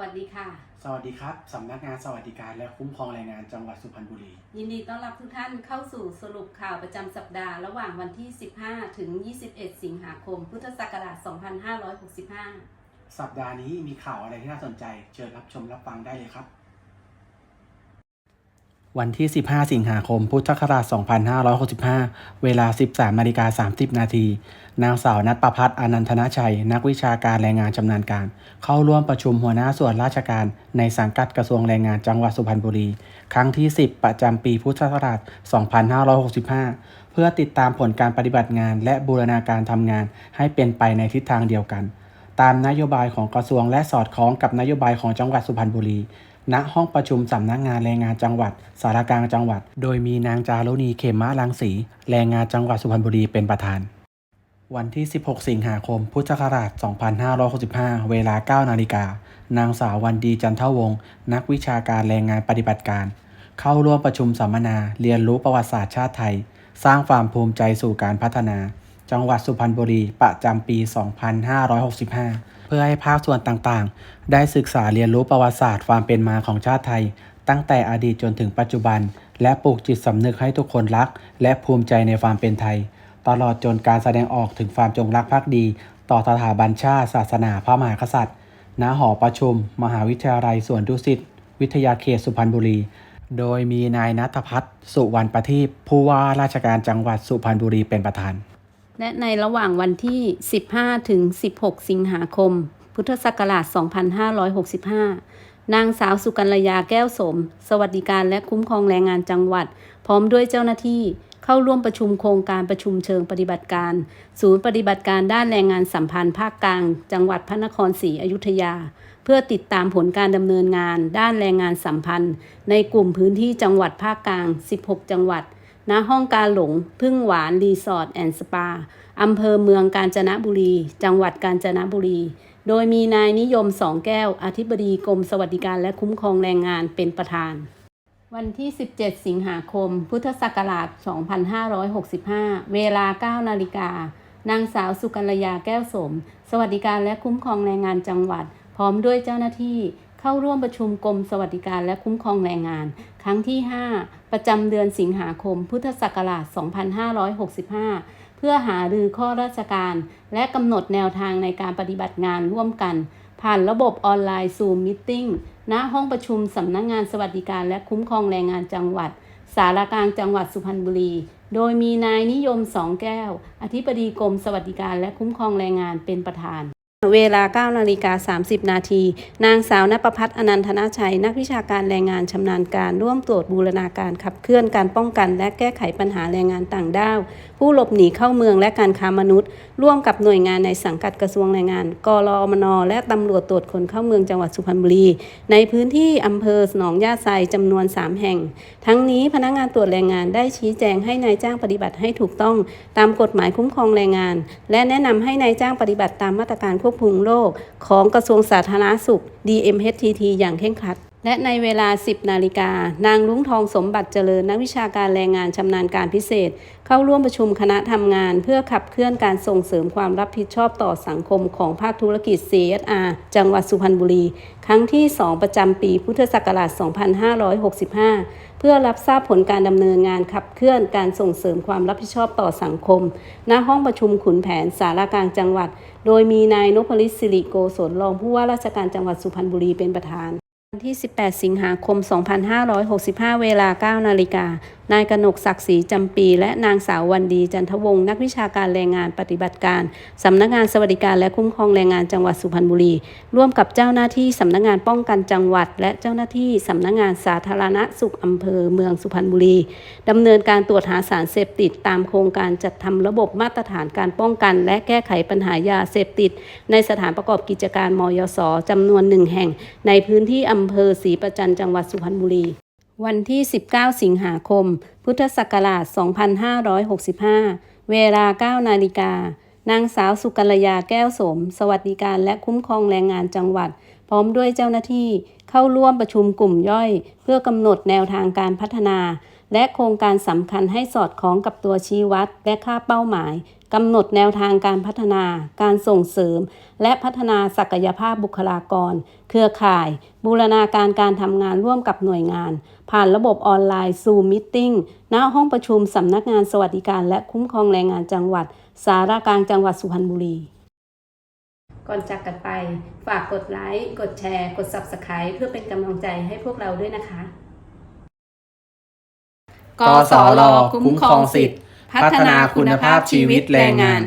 วัสดีค่ะ สวัสดีครับสำนักงานสวัสดิการและคุ้มครองแรงงานจังหวัดสุพรรณบุรี ยินดีต้อนรับทุกท่านเข้าสู่สรุปข่าวประจำสัปดาห์ระหว่างวันที่ 15 ถึง 21 สิงหาคม พุทธศักราช 2565 สัปดาห์นี้มีข่าวอะไรที่น่าสนใจ เชิญรับชมรับฟังได้เลยครับ วันที่ 15 สิงหาคม พุทธศักราช 2565 เวลา 13นาฬิกา30 นาที นางสาวนัทประพัฒน์อนันทนาชัย นักวิชาการแรงงานชำนาญการ เข้าร่วมประชุมหัวหน้าส่วนราชการ ในสังกัดกระทรวงแรงงานจังหวัดสุพรรณบุรี ครั้งที่ 10 ประจำปีพุทธศักราช 2565 เพื่อติดตามผลการปฏิบัติงาน และบูรณาการทำงาน ให้เป็นไปในทิศทางเดียวกัน ตามนโยบายของกระทรวงและสอดคล้องกับนโยบายของจังหวัดสุพรรณบุรี ณห้องประชุมสำนักงานแรงงานจังหวัด สารกลางจังหวัด โดยมีนางจารุณีเขมะรังสีแรงงานจังหวัดสุพรรณบุรีเป็นประธาน วันที่ 16 สิงหาคม พุทธศักราช 2565 เวลา 9 นาฬิกา นางสาววันดีจันทวงศ์นักวิชาการแรงงานปฏิบัติการ เข้าร่วมประชุมสัมมนาเรียนรู้ประวัติศาสตร์ชาติไทย สร้างความภูมิใจสู่การพัฒนา จังหวัดสุพรรณบุรีประจำปี 2565 พื่อให้ภาคส่วนต่างๆ ได้ศึกษาเรียนรู้ประวัติศาสตร์ความเป็นมาของชาติไทย ตั้งแต่อดีตจนถึงปัจจุบัน และปลูกจิตสำนึกให้ทุกคนรัก และภูมิใจในความเป็นไทย ตลอดจนการแสดงออกถึงความจงรักภักดี ต่อสถาบันชาติศาสนาพระมหากษัตริย์ ณ หอประชุม มหาวิทยาลัยสวนดุสิต วิทยาเขตสุพรรณบุรี โดยมีนายนัทพัฒน์สุวรรณประทีปผู้ว่าราชการจังหวัดสุพรรณบุรีเป็นประธาน และในระหว่างวันที่ 15 ถึง 16 สิงหาคม พุทธศักราช 2565 นางสาวสุกัญญาแก้วสม สวัสดิการและคุ้มครองแรงงานจังหวัด พร้อมด้วยเจ้าหน้าที่เข้าร่วมประชุมโครงการประชุมเชิงปฏิบัติการ ศูนย์ปฏิบัติการด้านแรงงานสัมพันธ์ภาคกลาง จังหวัดพระนครศรีอยุธยา เพื่อติดตามผลการดำเนินงาน ด้านแรงงานสัมพันธ์ ในกลุ่มพื้นที่จังหวัดภาคกลาง 16 จังหวัด ณห้องกาหลงพึ่งหวานรีสอร์ทแอนด์สปาอำเภอเมืองกาญจนบุรี จังหวัดกาญจนบุรี โดยมีนายนิยมสองแก้ว อธิบดีกรมสวัสดิการและคุ้มครองแรงงานเป็นประธาน วันที่ 17 สิงหาคม พุทธศักราช 2565 เวลา 9 นาฬิกา นางสาวสุกัญญาแก้วสม สวัสดิการและคุ้มครองแรงงานจังหวัด พร้อมด้วยเจ้าหน้าที่ เข้าร่วมประชุมกรมสวัสดิการและคุ้มครองแรงงาน ครั้งที่ 5 ประจำเดือนสิงหาคม พุทธศักราช 2565 เพื่อหารือข้อราชการ และกำหนดแนวทางในการปฏิบัติงานร่วมกัน ผ่านระบบออนไลน์ Zoom Meeting ณห้องประชุมสำนักงงานสวัสดิการและคุ้มครองแรงงานจังหวัด สารกลางจังหวัดสุพรรณบุรี โดยมีนายนิยมสองแก้ว อธิบดีกรมสวัสดิการและคุ้มครองแรงงานเป็นประธาน เวลา9นาฬิกา30 นาที นางสาวนภพัฒน์อนันทนาชัย นักวิชาการแรงงานชำนาญการ ร่วมตรวจบูรณาการขับเคลื่อนการป้องกัน และแก้ไขปัญหาแรงงานต่างด้าว ผู้หลบหนีเข้าเมืองและการค้ามนุษย์ ร่วมกับหน่วยงานในสังกัดกระทรวงแรงงาน กรอมนและตำรวจตรวจคนเข้าเมืองจังหวัดสุพรรณบุรี ในพื้นที่อำเภอหนองยาไซจำนวน 3 แห่ง ทั้งนี้พนักงานตรวจแรงงานได้ชี้แจงให้นายจ้างปฏิบัติให้ถูกต้อง ตามกฎหมายคุ้มครองแรงงาน และแนะนำให้นายจ้างปฏิบัติตามมาตรการควบคุมโรคของกระทรวงสาธารณสุข DMHTT อย่างเคร่งครัด และในเวลา 10 นาฬิกา นางลุงทองสมบัติเจริญ นักวิชาการแรงงานชำนาญการพิเศษ เข้าร่วมประชุมคณะทำงาน เพื่อขับเคลื่อนการส่งเสริมความรับผิดชอบต่อสังคมของภาคธุรกิจ CSR จังหวัดสุพรรณบุรี ครั้งที่ 2 ประจำปีพุทธศักราช 2565 เพื่อรับทราบผลการดำเนินงานขับเคลื่อนการส่งเสริมความรับผิดชอบต่อสังคม ณ ห้องประชุมขุนแผนสารกลางจังหวัด โดยมีนายนพลิศสิริโกศลรองผู้ว่าราชการจังหวัดสุพรรณบุรีเป็นประธาน ที่ 18 สิงหาคม 2565 เวลา 9 นาฬิกา นายกนกศักดิ์ศรีจำปี และนางสาววันดีจันทวงศ์นักวิชาการแรงงานปฏิบัติการ สำนักงานสวัสดิการและคุ้มครองแรงงานจังหวัดสุพรรณบุรี ร่วมกับเจ้าหน้าที่สำนักงานป้องกันจังหวัด และเจ้าหน้าที่สำนักงานสาธารณสุขอำเภอเมืองสุพรรณบุรีดำเนินการตรวจหาสารเสพติดตามโครงการจัดทำระบบมาตรฐานการป้องกัน และแก้ไขปัญหายาเสพติด ในสถานประกอบกิจการมยสจำนวนหนึ่งแห่ง ในพื้นที่อำเภอศรีประจันจังหวัดสุพรรณบุรี วันที่ 19 สิงหาคม พุทธศักราช 2565 เวลา 9 นาฬิกา นางสาวสุกัลยาแก้วสม สวัสดิการและคุ้มครองแรงงานจังหวัด พร้อมด้วยเจ้าหน้าที่เข้าร่วมประชุมกลุ่มย่อย เพื่อกำหนดแนวทางการพัฒนา และโครงการสำคัญให้สอดคล้องกับตัวชี้วัด และค่าเป้าหมายกำหนดแนวทางการพัฒนา การส่งเสริม และพัฒนาศักยภาพบุคลากร เครือข่าย บูรณาการการทำงานร่วมกับหน่วยงาน ผ่านระบบออนไลน์ซูมิทติ้งณห้องประชุมสำนักงานสวัสดิการและคุ้มครองแรงงานจังหวัด สารากลางจังหวัดสุพรรณบุรี ก่อนจากกันไป ฝากกดไลค์ กดแชร์ กด Subscribe เพื่อเป็นกำลังใจให้พวกเราด้วยนะคะ กสรคุ้มครองสิทธิ์พัฒนาคุณภาพชีวิตแรงงาน